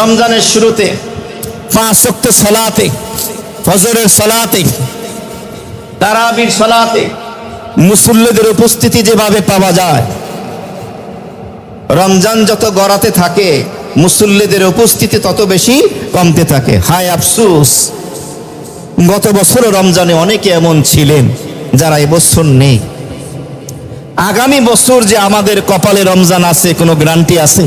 রমজানের শুরুতে পাঁচ শক্ত সলাতে, ফজরের সলাতে, তারাবির সলাতে মুসল্লিদের উপস্থিতি যেভাবে পাওয়া যায়। রমজান যত গড়াতে থাকে, মুসল্লিদের উপস্থিতি তত বেশি কমতে থাকে। হায় আফসুস, গত বছরও রমজানে অনেকে এমন ছিলেন যারা এবছর নেই। আগামী বছর যে আমাদের কপালে রমজান আছে, কোনো গ্যারান্টি আছে?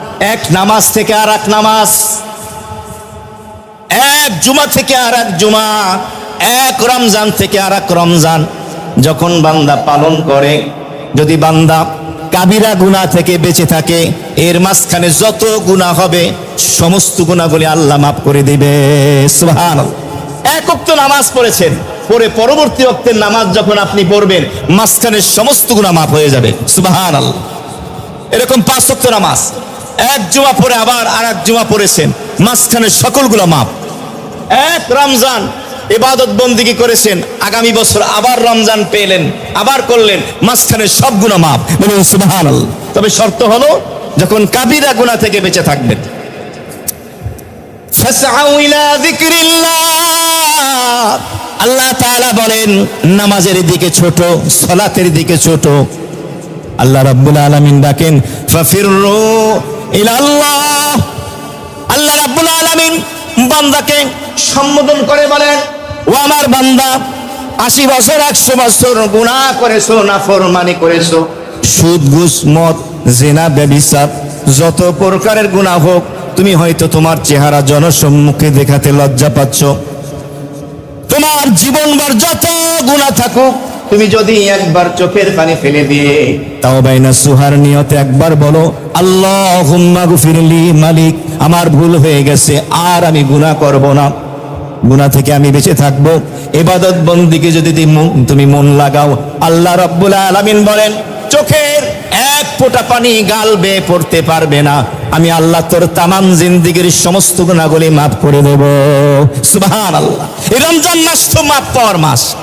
এক নামাজ থেকে আর এক নামাজ। এক জুমা থেকে আর এক জুমা, এক রমজান থেকে আর এক রমজান। যখন বান্দা পালন করে, যদি বান্দা কাবিরা গুনাহ থেকে বেঁচে থাকে, এর মাঝখানে যত গুনাহ হবে, সমস্ত গুনাহগুলি আল্লাহ মাফ করে দিবে। সুবহান এক ওয়াক্ত নামাজ পড়েছেন, পরে পরবর্তী ওয়াক্তের নামাজ যখন আপনি পড়বেন মাঝখানে সমস্ত গুনাহ মাফ হয়ে যাবে। সুবহান এরকম পাঁচ ওয়াক্ত নামাজ। এক জুমা পরে আবার আর এক জুমা পড়েছেন। মাঝখানে সকলগুলো মাপ এক রমজান ইবাদত বন্দিগি করেছেন, আগামী বছর আবার রমজান পেলেন, আবার করলেন মাঝখানে সবগুলো মাপ বলুন তবে শর্ত হলো, যখন কাবিরা গুনাহ থেকে বেঁচে থাকবেন। আল্লাহ তাআলা বলেন, নামাজের দিকে ছোট, সলাতের দিকে ছোট। আল্লাহ রাব্বুল আলামিন ডাকেন ফাফিরু আল্লাহ বান্দাকে সম্বোধন করে বলেন, ও আমার বান্দা, আশি বছর, একশো বছর গুনাহ করেছ করেছ। সুদ জেনা, ব্যবিচার, যত প্রকারের গুনাহ হোক, তুমি হয়তো তোমার চেহারা জনসম্মুখে দেখাতে লজ্জা পাচ্ছ। তোমার জীবনভর যত গুণা থাকুক, তুমি যদি একবার চোখের পানি ফেলে দিয়ে তাও বাইনা সুহার নিয়তে একবার বলো আল্লাহ হুম্মা গুফিরলি, মালিক, আমার ভুল হয়ে গেছে, আর আমি গুনাহ করব না। গুনাহ থেকে আমি বেঁচে থাকব। এবাদত বন্দিকে যদি তুমি মন- লাগাও, আল্লাহ রব্বুল আলামিন বলেন, চোখের এক ফোঁটা পানি গাল বেয়ে পড়তে পারবে না। আমি আল্লাহ তোর তামাম জিন্দিগির সমস্ত গুণাগুলি মাফ করে দেব। সুবহান আল্লাহ রমজান মাস তো মাফ পাওয়ার মাস।